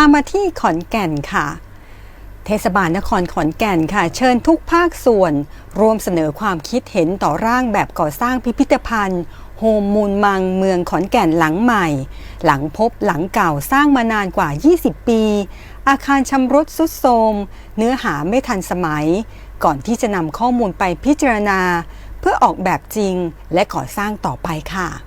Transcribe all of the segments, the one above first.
ามาที่ขอนแก่นค่ะ เทศบาลนครขอนแก่นค่ะ เชิญทุกภาคส่วนร่วมเสนอความคิดเห็นต่อร่างแบบก่อสร้างพิพิธภัณฑ์โฮมมูลมังเมืองขอนแก่นหลังใหม่ หลังพบหลังเก่าสร้างมานานกว่า 20 ปี อาคารชำรุดสุดโทรมเนื้อหาไม่ทันสมัย ก่อนที่จะนำข้อมูลไปพิจารณา เพื่อออกแบบจริงและก่อสร้างต่อไปค่ะ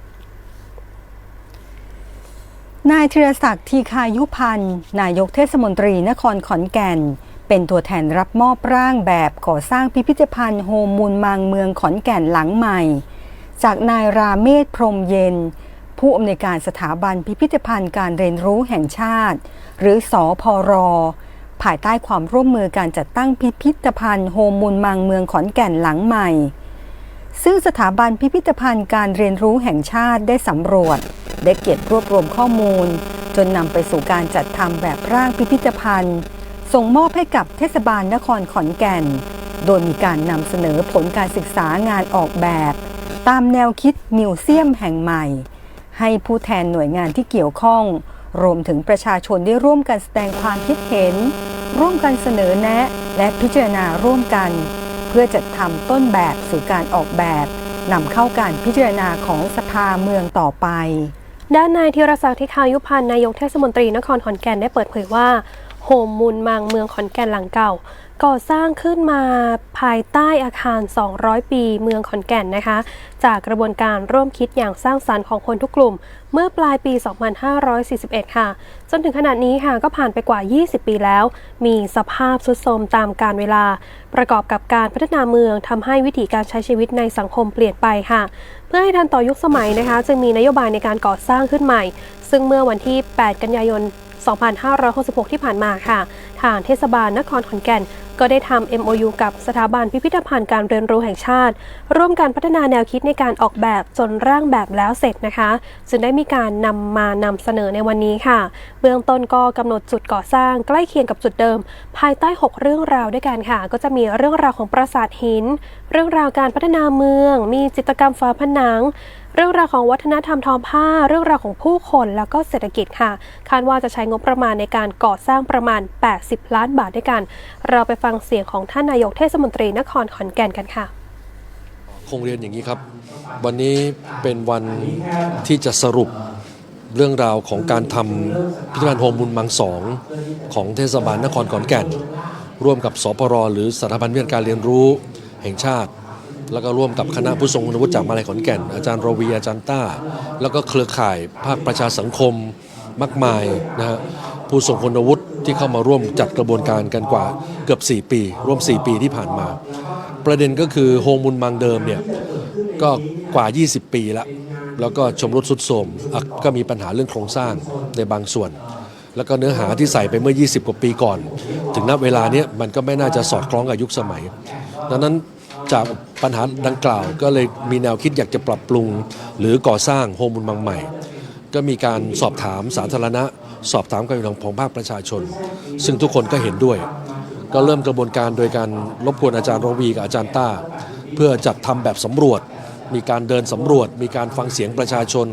นายธีรศักดิ์ทีคายุพันธ์ นายกเทศมนตรีนครขอนแก่น เป็นตัวแทนรับมอบร่างแบบก่อสร้างพิพิธภัณฑ์โฮมูลมังเมืองขอนแก่นหลังใหม่ จากนายราเมศพรมเย็น ผู้อำนวยการสถาบันพิพิธภัณฑ์การเรียนรู้แห่งชาติ หรือสอพอรอภายใต้ความร่วมมือการจัดตั้งพิพิธภัณฑ์โฮมมูลมังเมืองขอนแก่นหลังใหม่ ซึ่งสถาบันพิพิธภัณฑ์การเรียนรู้แห่งชาติได้สำรวจ ได้เก็บรวบรวมข้อมูล จนนำไปสู่การจัดทำแบบร่างพิพิธภัณฑ์ ส่งมอบให้กับเทศบาลนครขอนแก่น โดยมีการนำเสนอผลการศึกษางานออกแบบ ตามแนวคิดมิวเซียมแห่งใหม่ ให้ผู้แทนหน่วยงานที่เกี่ยวข้อง รวมถึงประชาชนได้ร่วมกันแสดงความคิดเห็น ร่วมกันเสนอแนะและพิจารณาร่วมกัน เพื่อจัดทำต้นแบบสู่การออกแบบนำเข้าการพิจารณาของสภาเมืองต่อไป ด้านนายธีรศักดิ์ทิคายุพันธ์นายกเทศมนตรีนครขอนแก่นได้เปิดเผยว่า โฮมมูลมังเมืองขอนแก่นหลังเก่า ก่อสร้างขึ้นมาภายใต้อาคาร 200 ปีเมืองขอนแก่นนะคะ จากกระบวนการร่วมคิดอย่างสร้างสรรค์ของคนทุกกลุ่ม เมื่อปลายปี 2541 ค่ะ จนถึงขณะนี้ค่ะก็ผ่านไปกว่า 20 ปีแล้ว มีสภาพทรุดโทรมตามกาลเวลา ประกอบกับการพัฒนาเมืองทำให้วิถีการใช้ชีวิตในสังคมเปลี่ยนไปค่ะ เพื่อให้ทันต่อยุคสมัยนะคะ จึงมีนโยบายในการก่อสร้างขึ้นใหม่ ซึ่งเมื่อวันที่ 8 กันยายน 2566 ที่ผ่านมาค่ะ ทางเทศบาลนครขอนแก่น ก็ได้ทำ MOU กับสถาบันพิพิธภัณฑ์การเรียนรู้แห่งชาติ ร่วมกันพัฒนาแนวคิดในการออกแบบจนร่างแบบแล้วเสร็จนะคะจึงได้มีการนำมานำเสนอในวันนี้ค่ะ เบื้องต้นก็กำหนดจุดก่อสร้างใกล้เคียงกับจุดเดิม ภายใต้ 6 เรื่องราวด้วยกันค่ะ ก็จะมีเรื่องราวของปราสาทหิน เรื่องราวการพัฒนาเมือง มีจิตรกรรมฝาผนังเรื่องราวของวัฒนธรรมทอผ้า เรื่องราวของผู้คนแล้วก็เศรษฐกิจค่ะ คาดว่าจะใช้งบประมาณในการก่อสร้างประมาณ 80 ล้านบาทด้วยกัน เราไปฟังเสียงของท่านนายกเทศมนตรีนครขอนแก่นกันค่ะ คงเรียนอย่างนี้ครับ วันนี้เป็นวันที่จะสรุปเรื่องราวของการทำพิพิธภัณฑ์โฮมบุญมังสองของเทศบาลนครขอนแก่น ร่วมกับสปรหรือสถาบันวิทยาการเรียนรู้แห่งชาติ แล้วก็ร่วมกับคณะผู้ทรงคุณวุฒิจากมาลัยขอนแก่น อาจารย์รวีอาจารย์ต้า แล้วก็เครือข่ายภาคประชาสังคมมากมายนะฮะผู้ทรงคุณวุฒิที่เข้ามาร่วมจัดกระบวนการกันกว่าเกือบ 4 ปี ร่วม 4 ปีที่ผ่านมา ประเด็นก็คือโฮมุนมังเดิมเนี่ยก็กว่า 20 ปีแล้วแล้วก็ชมรุดสุดโทมก็มีปัญหาเรื่องโครงสร้างในบางส่วน แล้วก็เนื้อหาที่ใส่ไปเมื่อ 20 กว่าปีก่อน ถึงณเวลาเนี้ยมันก็ไม่น่าจะสอดคล้องกับยุคสมัย ดังนั้น จากปัญหาดังกล่าว ก็เลยมีแนวคิดอยากจะปรับปรุง หรือก่อสร้างโฮมบุนมังใหม่ ก็มีการสอบถามสาธารณะ สอบถามความเห็นของภาคประชาชน ซึ่งทุกคนก็เห็นด้วย ก็เริ่มกระบวนการโดยการรบกวนอาจารย์รวีกับอาจารย์ต้า เพื่อจัดทำแบบสำรวจ มีการเดินสำรวจ มีการฟังเสียงประชาชน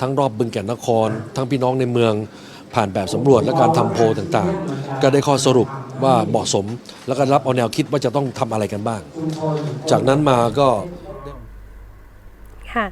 ทั้งรอบบึงแก่นนคร ทั้งพี่น้องในเมือง ผ่านแบบสำรวจและการทำโพลต่างๆ ก็ได้ข้อสรุป ว่าเหมาะสมแล้วก็รับเอาแนวคิดว่าจะต้องทำอะไรกันบ้าง จากนั้นมาก็ ค่ะ